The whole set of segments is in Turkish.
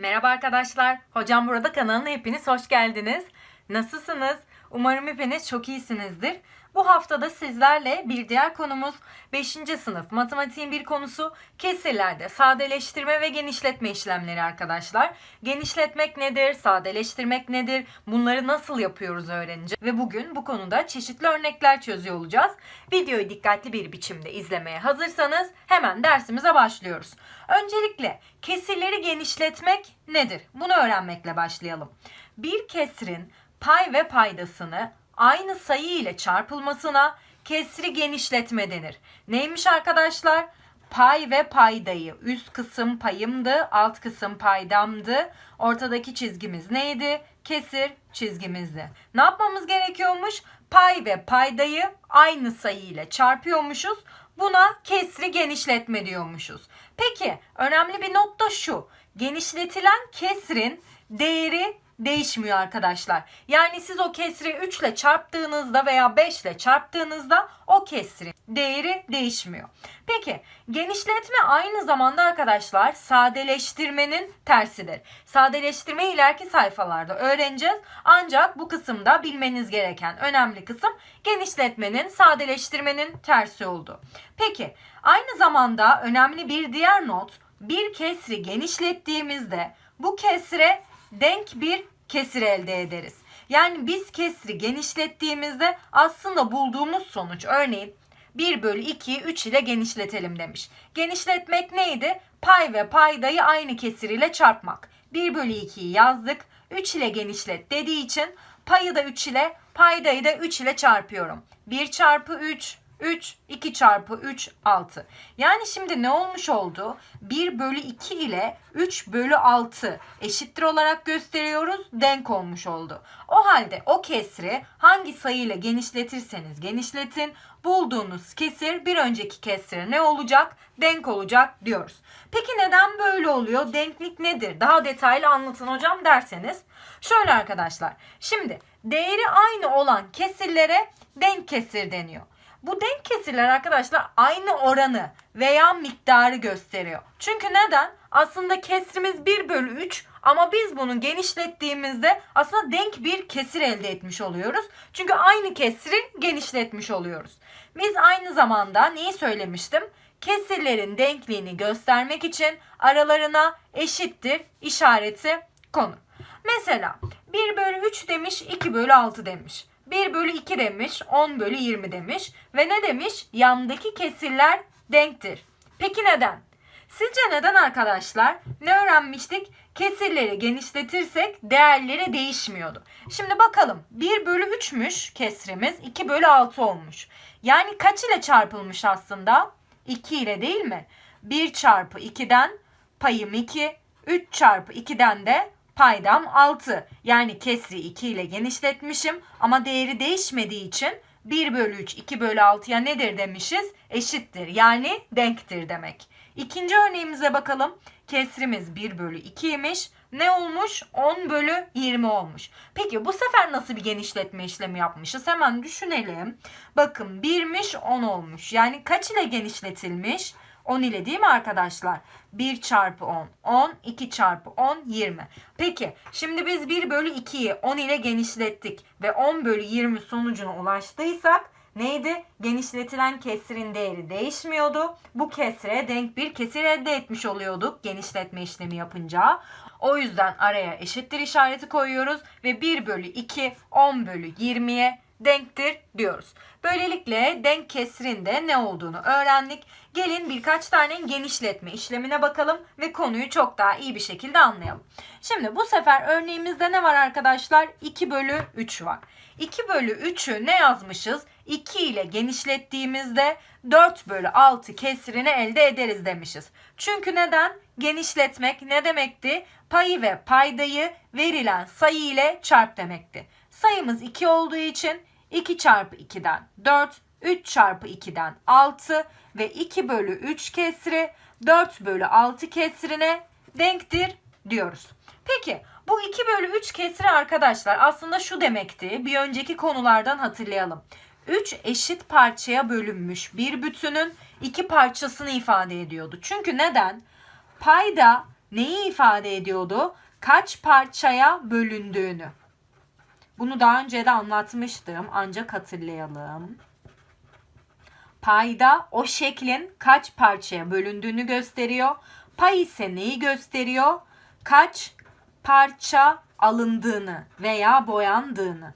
Merhaba arkadaşlar. Hocam burada kanalına hepiniz hoş geldiniz. Nasılsınız? Umarım hepiniz çok iyisinizdir. Bu haftada sizlerle bir diğer konumuz 5. sınıf matematiğin bir konusu kesirlerde sadeleştirme ve genişletme işlemleri arkadaşlar. Genişletmek nedir? Sadeleştirmek nedir? Bunları nasıl yapıyoruz öğreneceğiz. Ve bugün bu konuda çeşitli örnekler çözüyor olacağız. Videoyu dikkatli bir biçimde izlemeye hazırsanız hemen dersimize başlıyoruz. Öncelikle kesirleri genişletmek nedir? Bunu öğrenmekle başlayalım. Bir kesrin pay ve paydasını aynı sayı ile çarpılmasına kesri genişletme denir. Neymiş arkadaşlar? Pay ve paydayı üst kısım payımdı, alt kısım paydamdı. Ortadaki çizgimiz neydi? Kesir çizgimizdi. Ne yapmamız gerekiyormuş? Pay ve paydayı aynı sayı ile çarpıyormuşuz. Buna kesri genişletme diyormuşuz. Peki önemli bir not da şu. Genişletilen kesrin değeri değişmiyor arkadaşlar. Yani siz o kesri 3 ile çarptığınızda veya 5 ile çarptığınızda o kesrin değeri değişmiyor. Peki genişletme aynı zamanda arkadaşlar sadeleştirmenin tersidir. Sadeleştirme ileriki sayfalarda öğreneceğiz. Ancak bu kısımda bilmeniz gereken önemli kısım genişletmenin sadeleştirmenin tersi oldu. Peki aynı zamanda önemli bir diğer not bir kesri genişlettiğimizde bu kesre denk bir kesir elde ederiz. Yani biz kesri genişlettiğimizde aslında bulduğumuz sonuç örneğin 1 bölü 2'yi 3 ile genişletelim demiş. Genişletmek neydi? Pay ve paydayı aynı kesir ile çarpmak. 1 bölü 2'yi yazdık. 3 ile genişlet dediği için payı da 3 ile paydayı da 3 ile çarpıyorum. 1 çarpı 3 3, 2 çarpı 3, 6. Yani şimdi ne olmuş oldu? 1 bölü 2 ile 3 bölü 6 eşittir olarak gösteriyoruz. Denk olmuş oldu. O halde o kesri hangi sayıyla genişletirseniz genişletin. Bulduğunuz kesir bir önceki kesire ne olacak? Denk olacak diyoruz. Peki neden böyle oluyor? Denklik nedir? Daha detaylı anlatın hocam derseniz. Şöyle arkadaşlar. Şimdi değeri aynı olan kesirlere denk kesir deniyor. Bu denk kesirler arkadaşlar aynı oranı veya miktarı gösteriyor. Çünkü neden? Aslında kesrimiz 1 bölü 3 ama biz bunu genişlettiğimizde aslında denk bir kesir elde etmiş oluyoruz. Çünkü aynı kesri genişletmiş oluyoruz. Biz aynı zamanda neyi söylemiştim? Kesirlerin denkliğini göstermek için aralarına eşittir işareti konu. Mesela 1 bölü 3 demiş 2 bölü 6 demiş. 1 bölü 2 demiş, 10 bölü 20 demiş ve ne demiş? Yandaki kesirler denktir. Peki neden? Sizce neden arkadaşlar? Ne öğrenmiştik? Kesirleri genişletirsek değerleri değişmiyordu. Şimdi bakalım 1 bölü 3'müş kesrimiz 2 bölü 6 olmuş. Yani kaç ile çarpılmış aslında? 2 ile değil mi? 1 çarpı 2'den payım 2, 3 çarpı 2'den de paydam 6. Yani kesri 2 ile genişletmişim ama değeri değişmediği için 1 bölü 3 2 bölü 6'ya nedir demişiz? Eşittir yani denktir demek. İkinci örneğimize bakalım. Kesrimiz 1 bölü 2'ymiş. Ne olmuş? 10 bölü 20 olmuş. Peki bu sefer nasıl bir genişletme işlemi yapmışız? Hemen düşünelim. Bakın 1'miş 10 olmuş. Yani kaç ile genişletilmiş? 10 ile değil mi arkadaşlar? 1 çarpı 10 10 2 çarpı 10 20. Peki şimdi biz 1 bölü 2'yi 10 ile genişlettik ve 10 bölü 20 sonucuna ulaştıysak neydi? Genişletilen kesirin değeri değişmiyordu. Bu kesre denk bir kesir elde etmiş oluyorduk genişletme işlemi yapınca. O yüzden araya eşittir işareti koyuyoruz ve 1 bölü 2 10 bölü 20'ye denktir diyoruz. Böylelikle denk kesrin de ne olduğunu öğrendik. Gelin birkaç tane genişletme işlemine bakalım ve konuyu çok daha iyi bir şekilde anlayalım. Şimdi bu sefer örneğimizde ne var arkadaşlar? 2 bölü 3 var. 2 bölü 3'ü ne yazmışız? 2 ile genişlettiğimizde 4 bölü 6 kesirini elde ederiz demişiz. Çünkü neden? Genişletmek ne demekti? Payı ve paydayı verilen sayı ile çarp demekti. Sayımız 2 olduğu için 2 çarpı 2'den 4, 3 çarpı 2'den 6 ve 2 bölü 3 kesri 4 bölü 6 kesrine denktir diyoruz. Peki bu 2 bölü 3 kesri arkadaşlar aslında şu demekti. Bir önceki konulardan hatırlayalım. 3 eşit parçaya bölünmüş bir bütünün iki parçasını ifade ediyordu. Çünkü neden? Payda neyi ifade ediyordu? Kaç parçaya bölündüğünü. Bunu daha önce de anlatmıştım ancak hatırlayalım. Payda o şeklin kaç parçaya bölündüğünü gösteriyor. Pay ise neyi gösteriyor? Kaç parça alındığını veya boyandığını.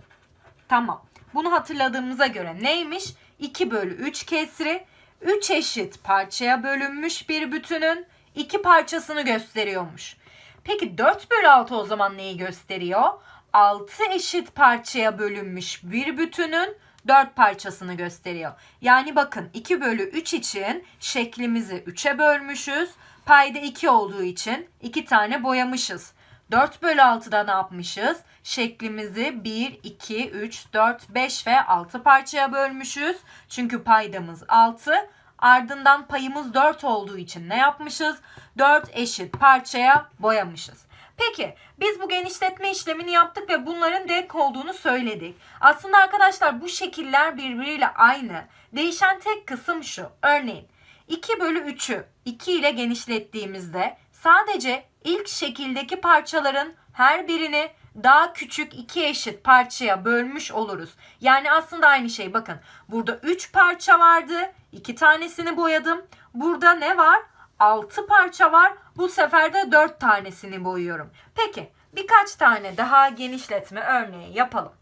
Tamam. Bunu hatırladığımıza göre neymiş? 2 bölü 3 kesri 3 eşit parçaya bölünmüş bir bütünün 2 parçasını gösteriyormuş. Peki 4 bölü 6 o zaman neyi gösteriyor? 6 eşit parçaya bölünmüş bir bütünün 4 parçasını gösteriyor. Yani bakın 2 bölü 3 için şeklimizi 3'e bölmüşüz. Payda 2 olduğu için 2 tane boyamışız. 4 bölü 6'da ne yapmışız? Şeklimizi 1, 2, 3, 4, 5 ve 6 parçaya bölmüşüz. Çünkü paydamız 6. Ardından payımız 4 olduğu için ne yapmışız? 4 eşit parçaya boyamışız. Peki biz bu genişletme işlemini yaptık ve bunların denk olduğunu söyledik. Aslında arkadaşlar bu şekiller birbiriyle aynı. Değişen tek kısım şu. Örneğin 2 bölü 3'ü 2 ile genişlettiğimizde sadece ilk şekildeki parçaların her birini daha küçük iki eşit parçaya bölmüş oluruz. Yani aslında aynı şey bakın. Burada 3 parça vardı. 2 tanesini boyadım. Burada ne var? 6 parça var. Bu sefer de 4 tanesini boyuyorum. Peki birkaç tane daha genişletme örneği yapalım.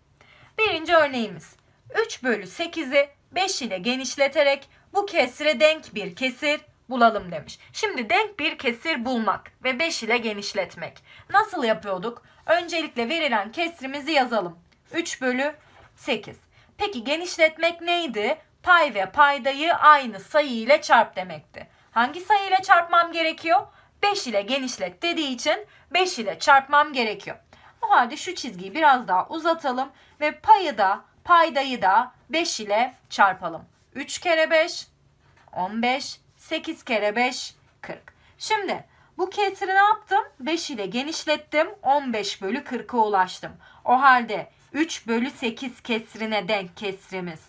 Birinci örneğimiz 3 bölü 8'i 5 ile genişleterek bu kesire denk bir kesir bulalım demiş. Şimdi denk bir kesir bulmak ve 5 ile genişletmek. Nasıl yapıyorduk? Öncelikle verilen kesrimizi yazalım. 3 bölü 8. Peki genişletmek neydi? Pay ve paydayı aynı sayı ile çarp demekti. Hangi sayı ile çarpmam gerekiyor? 5 ile genişlet dediği için 5 ile çarpmam gerekiyor. O halde şu çizgiyi biraz daha uzatalım ve payı da paydayı da 5 ile çarpalım. 3 kere 5 15 8 kere 5 40. Şimdi bu kesri ne yaptım? 5 ile genişlettim. 15 bölü 40'a ulaştım. O halde 3 bölü 8 kesrine denk kesrimiz.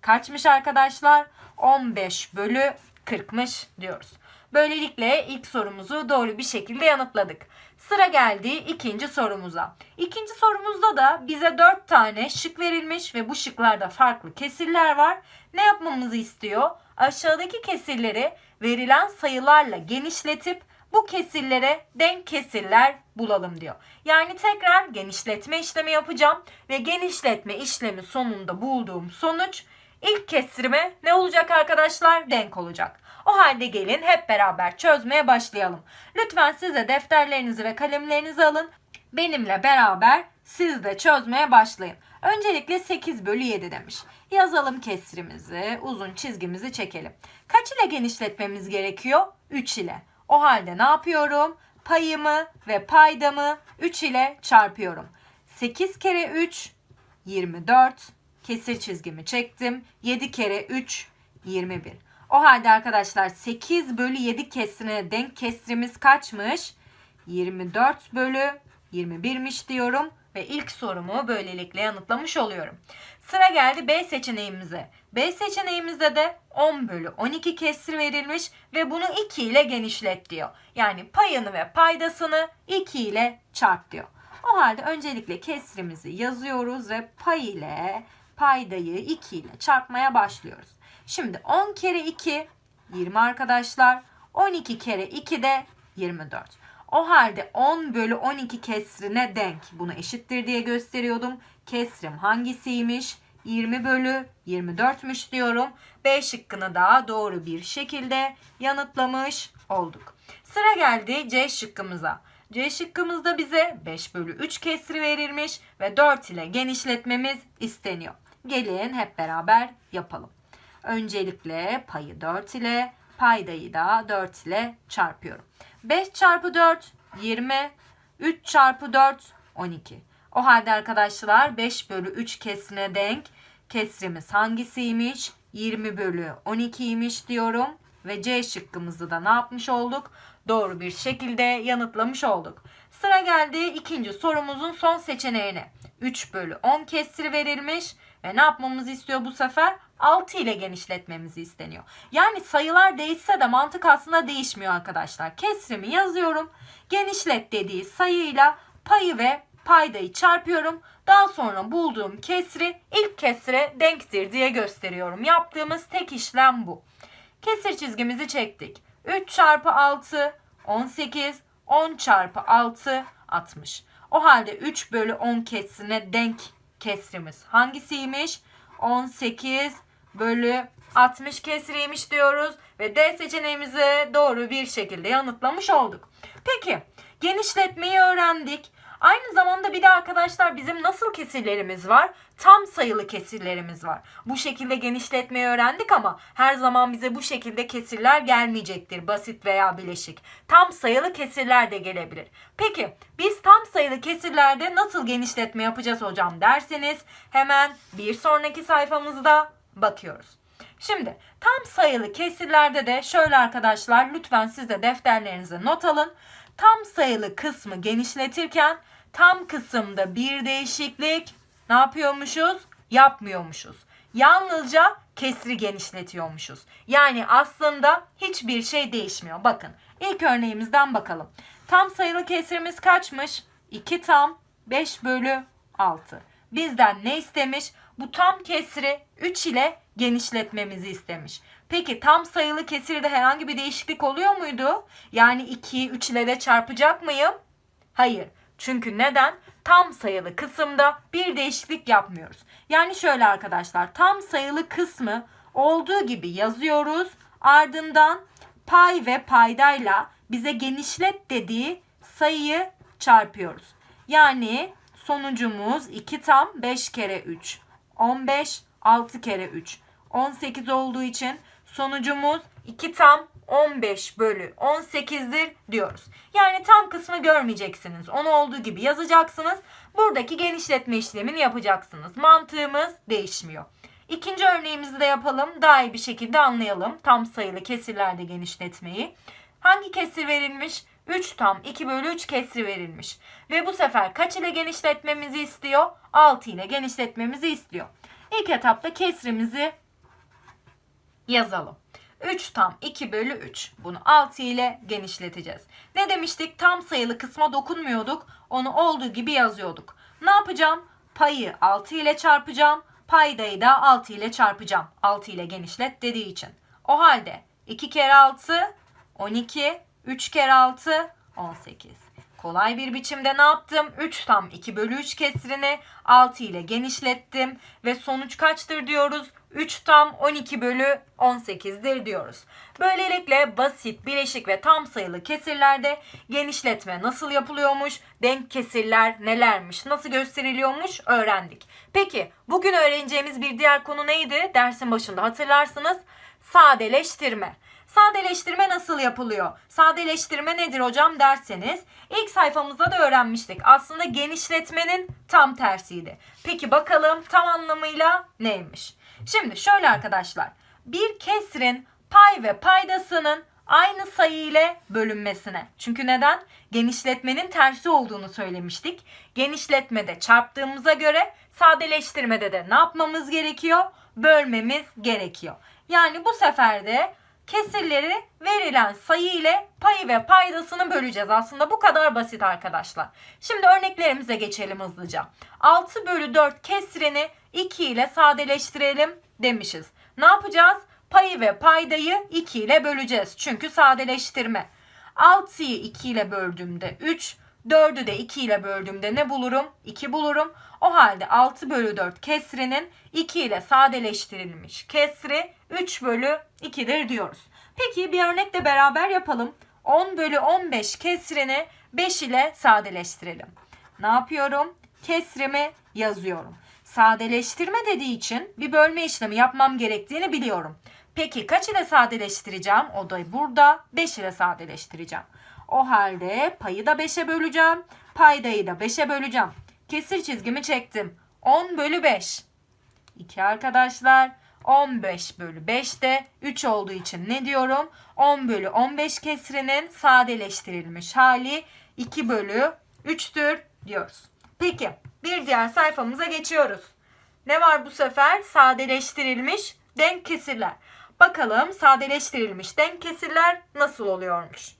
Kaçmış arkadaşlar? 15 bölü 40'mış diyoruz. Böylelikle ilk sorumuzu doğru bir şekilde yanıtladık. Sıra geldi ikinci sorumuza. İkinci sorumuzda da bize 4 tane şık verilmiş ve bu şıklarda farklı kesirler var. Ne yapmamızı istiyor? Aşağıdaki kesirleri verilen sayılarla genişletip bu kesirlere denk kesirler bulalım diyor. Yani tekrar genişletme işlemi yapacağım ve genişletme işlemi sonunda bulduğum sonuç ilk kesrime ne olacak arkadaşlar? Denk olacak. O halde gelin hep beraber çözmeye başlayalım. Lütfen siz de defterlerinizi ve kalemlerinizi alın. Benimle beraber siz de çözmeye başlayın. Öncelikle 8 bölü 7 demiş. Yazalım kesrimizi, uzun çizgimizi çekelim. Kaç ile genişletmemiz gerekiyor? 3 ile. O halde ne yapıyorum? Payımı ve paydamı 3 ile çarpıyorum. 8 kere 3 24. Kesir çizgimi çektim. 7 kere 3 21. O halde arkadaşlar 8 bölü 7 kesrine denk kesrimiz kaçmış? 24 bölü 21'miş diyorum ve ilk sorumu böylelikle yanıtlamış oluyorum. Sıra geldi B seçeneğimize. B seçeneğimizde de 10 bölü 12 kesir verilmiş ve bunu 2 ile genişlet diyor. Yani payını ve paydasını 2 ile çarp diyor. O halde öncelikle kesrimizi yazıyoruz ve pay ile paydayı 2 ile çarpmaya başlıyoruz. Şimdi 10 kere 2 20 arkadaşlar. 12 kere 2 de 24. O halde 10 bölü 12 kesrine denk. Bunu eşittir diye gösteriyordum. Kesrim hangisiymiş? 20 bölü 24'müş diyorum. B şıkkını da doğru bir şekilde yanıtlamış olduk. Sıra geldi C şıkkımıza. C şıkkımızda bize 5 bölü 3 kesri verilmiş ve 4 ile genişletmemiz isteniyor. Gelin hep beraber yapalım. Öncelikle payı 4 ile paydayı da 4 ile çarpıyorum. 5 çarpı 4 20. 3 çarpı 4 12. O halde arkadaşlar 5 bölü 3 kesrine denk kesrimiz hangisiymiş? 20 bölü 12'ymiş diyorum. Ve C şıkkımızı da ne yapmış olduk? Doğru bir şekilde yanıtlamış olduk. Sıra geldi ikinci sorumuzun son seçeneğine. 3 bölü 10 kesri verilmiş ve ne yapmamızı istiyor bu sefer? 6 ile genişletmemizi isteniyor. Yani sayılar değişse de mantık aslında değişmiyor arkadaşlar. Kesrimi yazıyorum. Genişlet dediği sayıyla payı ve paydayı çarpıyorum. Daha sonra bulduğum kesri ilk kesre denktir diye gösteriyorum. Yaptığımız tek işlem bu. Kesir çizgimizi çektik. 3 çarpı 6 18 10 çarpı 6 60. O halde 3 bölü 10 kesrine denk kesrimiz hangisiymiş? 18 bölü 60 kesriymiş diyoruz ve D seçeneğimizi doğru bir şekilde yanıtlamış olduk. Peki genişletmeyi öğrendik. Aynı zamanda bir de arkadaşlar bizim nasıl kesirlerimiz var? Tam sayılı kesirlerimiz var. Bu şekilde genişletmeyi öğrendik ama her zaman bize bu şekilde kesirler gelmeyecektir. Basit veya bileşik. Tam sayılı kesirler de gelebilir. Peki biz tam sayılı kesirlerde nasıl genişletme yapacağız hocam derseniz hemen bir sonraki sayfamızda bakıyoruz. Şimdi tam sayılı kesirlerde de şöyle arkadaşlar lütfen siz de defterlerinize not alın. Tam sayılı kısmı genişletirken tam kısımda bir değişiklik ne yapıyormuşuz? Yapmıyormuşuz. Yalnızca kesri genişletiyormuşuz. Yani aslında hiçbir şey değişmiyor. Bakın ilk örneğimizden bakalım. Tam sayılı kesrimiz kaçmış? 2 tam 5 bölü 6. Bizden ne istemiş? Bu tam kesri 3 ile genişletmemizi istemiş. Peki tam sayılı kesirde herhangi bir değişiklik oluyor muydu? Yani 2'yi 3 ile de çarpacak mıyım? Hayır. Çünkü neden? Tam sayılı kısımda bir değişiklik yapmıyoruz. Yani şöyle arkadaşlar tam sayılı kısmı olduğu gibi yazıyoruz. Ardından pay ve paydayla bize genişlet dediği sayıyı çarpıyoruz. Yani sonucumuz 2 tam 5 kere 3. 15 6 kere 3. 18 olduğu için sonucumuz 2 tam 15 bölü 18'dir diyoruz. Yani tam kısmı görmeyeceksiniz. Onu olduğu gibi yazacaksınız. Buradaki genişletme işlemini yapacaksınız. Mantığımız değişmiyor. İkinci örneğimizi de yapalım. Daha iyi bir şekilde anlayalım. Tam sayılı kesirlerde genişletmeyi. Hangi kesir verilmiş? 3 tam 2 bölü 3 kesri verilmiş. Ve bu sefer kaç ile genişletmemizi istiyor? 6 ile genişletmemizi istiyor. İlk etapta kesrimizi yazalım. 3 tam 2 bölü 3. Bunu 6 ile genişleteceğiz. Ne demiştik? Tam sayılı kısma dokunmuyorduk. Onu olduğu gibi yazıyorduk. Ne yapacağım? Payı 6 ile çarpacağım. Paydayı da 6 ile çarpacağım. 6 ile genişlet dediği için. O halde 2 kere 6 12. 3 kere 6 18. Kolay bir biçimde ne yaptım? 3 tam 2 bölü 3 kesrini 6 ile genişlettim. Ve sonuç kaçtır diyoruz? 3 tam 12 bölü 18'dir diyoruz. Böylelikle basit, bileşik ve tam sayılı kesirlerde genişletme nasıl yapılıyormuş, denk kesirler nelermiş, nasıl gösteriliyormuş öğrendik. Peki bugün öğreneceğimiz bir diğer konu neydi? Dersin başında hatırlarsınız. Sadeleştirme. Sadeleştirme nasıl yapılıyor? Sadeleştirme nedir hocam derseniz ilk sayfamızda da öğrenmiştik. Aslında genişletmenin tam tersiydi. Peki bakalım tam anlamıyla neymiş? Şimdi şöyle arkadaşlar. Bir kesrin pay ve paydasının aynı sayı ile bölünmesine. Çünkü neden? Genişletmenin tersi olduğunu söylemiştik. Genişletmede çarptığımıza göre sadeleştirmede de ne yapmamız gerekiyor? Bölmemiz gerekiyor. Yani bu sefer de kesirleri verilen sayı ile payı ve paydasını böleceğiz. Aslında bu kadar basit arkadaşlar. Şimdi örneklerimize geçelim hızlıca. 6 bölü 4 kesrini 2 ile sadeleştirelim demişiz. Ne yapacağız? Payı ve paydayı 2 ile böleceğiz. Çünkü sadeleştirme. 6'yı 2 ile böldüğümde 3, 4'ü de 2 ile böldüğümde ne bulurum? 2 bulurum. O halde 6 bölü 4 kesrinin 2 ile sadeleştirilmiş kesri 3 bölü 2'dir diyoruz. Peki bir örnekle beraber yapalım. 10 bölü 15 kesrini 5 ile sadeleştirelim. Ne yapıyorum? Kesrimi yazıyorum. Sadeleştirme dediği için bir bölme işlemi yapmam gerektiğini biliyorum. Peki kaç ile sadeleştireceğim? O da burada 5 ile sadeleştireceğim. O halde payı da 5'e böleceğim. Paydayı da 5'e böleceğim. Kesir çizgimi çektim. 10 bölü 5. 2 arkadaşlar. 15 bölü 5 de 3 olduğu için ne diyorum? 10 bölü 15 kesrinin sadeleştirilmiş hali 2 bölü 3'tür diyoruz. Peki bir diğer sayfamıza geçiyoruz. Ne var bu sefer? Sadeleştirilmiş denk kesirler. Bakalım sadeleştirilmiş denk kesirler nasıl oluyormuş?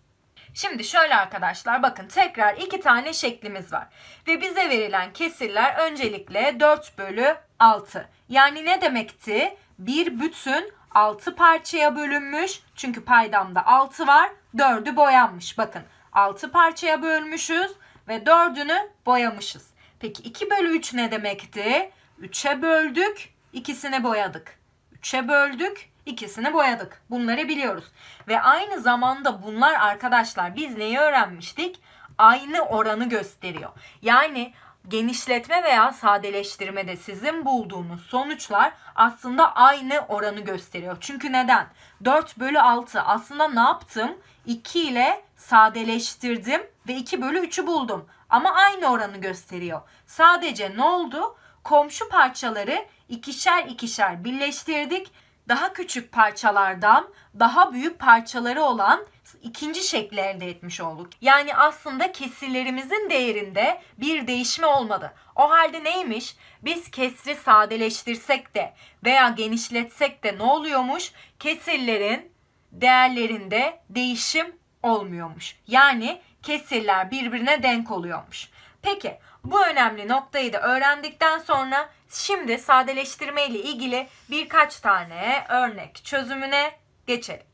Şimdi şöyle arkadaşlar bakın tekrar iki tane şeklimiz var. Ve bize verilen kesirler öncelikle 4 bölü 6. Yani ne demekti? Bir bütün 6 parçaya bölünmüş. Çünkü paydamda 6 var. 4'ü boyanmış. Bakın 6 parçaya bölmüşüz ve 4'ünü boyamışız. Peki 2 bölü 3 ne demekti? 3'e böldük, ikisini boyadık. 3'e böldük, ikisini boyadık. Bunları biliyoruz. Ve aynı zamanda bunlar arkadaşlar biz neyi öğrenmiştik? Aynı oranı gösteriyor. Yani genişletme veya sadeleştirmede sizin bulduğunuz sonuçlar aslında aynı oranı gösteriyor. Çünkü neden? 4 bölü 6 aslında ne yaptım? 2 ile sadeleştirdim ve 2 bölü 3'ü buldum. Ama aynı oranı gösteriyor. Sadece ne oldu? Komşu parçaları ikişer ikişer birleştirdik. Daha küçük parçalardan daha büyük parçaları olan ikinci şekli elde etmiş olduk. Yani aslında kesirlerimizin değerinde bir değişme olmadı. O halde neymiş? Biz kesri sadeleştirsek de veya genişletsek de ne oluyormuş? Kesirlerin değerlerinde değişim olmuyormuş. Yani kesirler birbirine denk oluyormuş. Peki bu önemli noktayı da öğrendikten sonra şimdi sadeleştirme ile ilgili birkaç tane örnek çözümüne geçelim.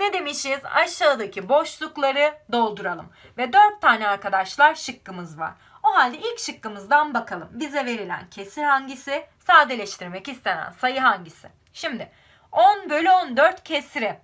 Ne demişiz? Aşağıdaki boşlukları dolduralım. Ve 4 tane arkadaşlar şıkkımız var. O halde ilk şıkkımızdan bakalım. Bize verilen kesir hangisi? Sadeleştirmek istenen sayı hangisi? Şimdi 10 bölü 14 kesiri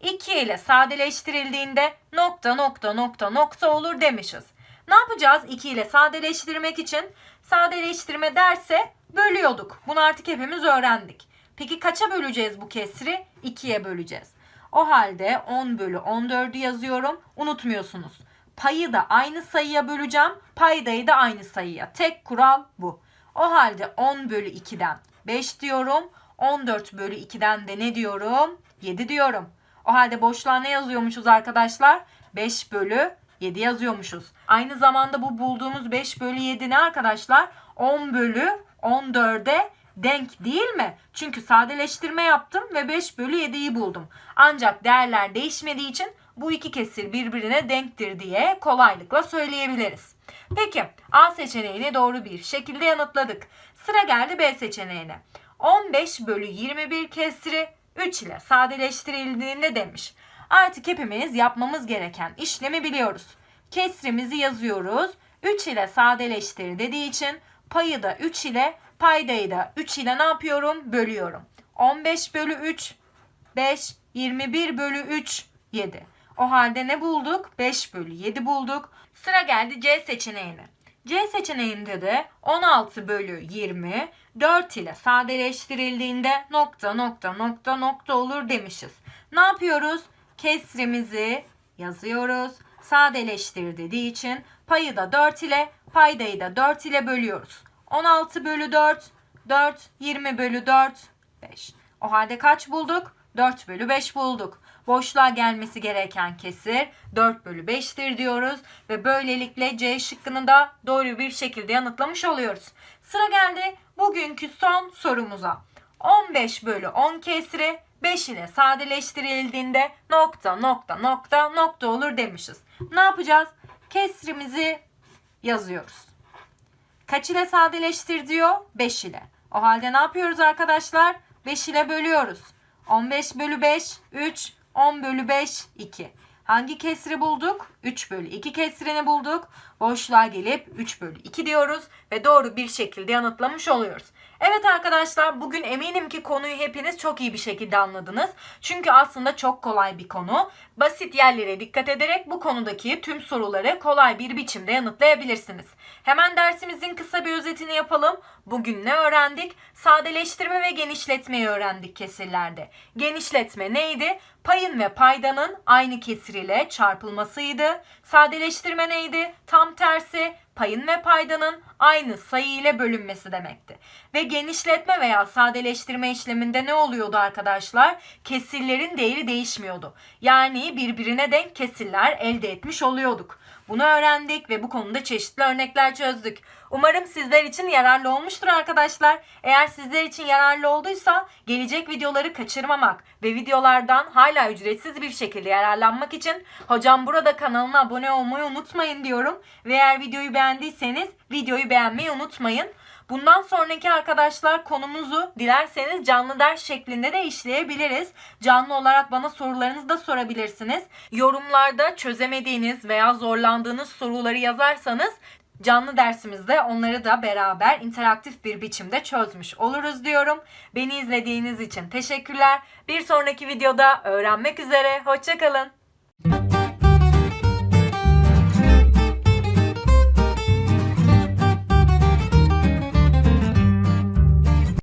2 ile sadeleştirildiğinde nokta nokta nokta nokta olur demişiz. Ne yapacağız 2 ile sadeleştirmek için? Sadeleştirme derse bölüyorduk. Bunu artık hepimiz öğrendik. Peki kaça böleceğiz bu kesri? 2'ye böleceğiz. O halde 10 bölü 14'ü yazıyorum. Unutmuyorsunuz. Payı da aynı sayıya böleceğim. Paydayı da aynı sayıya. Tek kural bu. O halde 10 bölü 2'den 5 diyorum. 14 bölü 2'den de ne diyorum? 7 diyorum. O halde boşluğa ne yazıyormuşuz arkadaşlar? 5 bölü 7 yazıyormuşuz. Aynı zamanda bu bulduğumuz 5 bölü 7 ne arkadaşlar? 10 bölü 14'e denk değil mi? Çünkü sadeleştirme yaptım ve 5 bölü 7'yi buldum. Ancak değerler değişmediği için bu iki kesir birbirine denktir diye kolaylıkla söyleyebiliriz. Peki A seçeneğini doğru bir şekilde yanıtladık. Sıra geldi B seçeneğine. 15 bölü 21 kesri 3 ile sadeleştirildiğinde demiş. Artık hepimiz yapmamız gereken işlemi biliyoruz. Kesrimizi yazıyoruz. 3 ile sadeleştir dediği için payı da 3 ile paydayı da 3 ile ne yapıyorum? Bölüyorum. 15 bölü 3 5 21 bölü 3 7. O halde ne bulduk? 5 bölü 7 bulduk. Sıra geldi C seçeneğine. C seçeneğinde de 16 bölü 20 4 ile sadeleştirildiğinde nokta nokta nokta nokta olur demişiz. Ne yapıyoruz? Kesrimizi yazıyoruz. Sadeleştir dediği için payı da 4 ile paydayı da 4 ile bölüyoruz. 16 bölü 4 4 20 bölü 4 5. O halde kaç bulduk? 4 bölü 5 bulduk. Boşluğa gelmesi gereken kesir 4 bölü 5'tir diyoruz. Ve böylelikle C şıkkını da doğru bir şekilde yanıtlamış oluyoruz. Sıra geldi bugünkü son sorumuza. 15 bölü 10 kesri 5 ile sadeleştirildiğinde nokta nokta nokta nokta olur demişiz. Ne yapacağız? Kesrimizi yazıyoruz. Kaç ile sadeleştir diyor? 5 ile. O halde ne yapıyoruz arkadaşlar? 5 ile bölüyoruz. 15 bölü 5 3 10 bölü 5 2. Hangi kesri bulduk? 3 bölü 2 kesrini bulduk. Boşluğa gelip 3 bölü 2 diyoruz ve doğru bir şekilde yanıtlamış oluyoruz. Evet arkadaşlar bugün eminim ki konuyu hepiniz çok iyi bir şekilde anladınız. Çünkü aslında çok kolay bir konu. Basit yerlere dikkat ederek bu konudaki tüm soruları kolay bir biçimde yanıtlayabilirsiniz. Hemen dersimizin kısa bir özetini yapalım. Bugün ne öğrendik? Sadeleştirme ve genişletmeyi öğrendik kesirlerde. Genişletme neydi? Payın ve paydanın aynı kesir ile çarpılmasıydı. Sadeleştirme neydi? Tam tersi payın ve paydanın aynı sayı ile bölünmesi demekti. Ve genişletme veya sadeleştirme işleminde ne oluyordu arkadaşlar? Kesirlerin değeri değişmiyordu. Yani birbirine denk kesirler elde etmiş oluyorduk. Bunu öğrendik ve bu konuda çeşitli örnekler çözdük. Umarım sizler için yararlı olmuştur arkadaşlar. Eğer sizler için yararlı olduysa gelecek videoları kaçırmamak ve videolardan hala ücretsiz bir şekilde yararlanmak için hocam burada kanalına abone olmayı unutmayın diyorum. Ve eğer videoyu beğendiyseniz videoyu beğenmeyi unutmayın. Bundan sonraki arkadaşlar konumuzu dilerseniz canlı ders şeklinde de işleyebiliriz. Canlı olarak bana sorularınızı da sorabilirsiniz. Yorumlarda çözemediğiniz veya zorlandığınız soruları yazarsanız canlı dersimizde onları da beraber interaktif bir biçimde çözmüş oluruz diyorum. Beni izlediğiniz için teşekkürler. Bir sonraki videoda öğrenmek üzere. Hoşçakalın.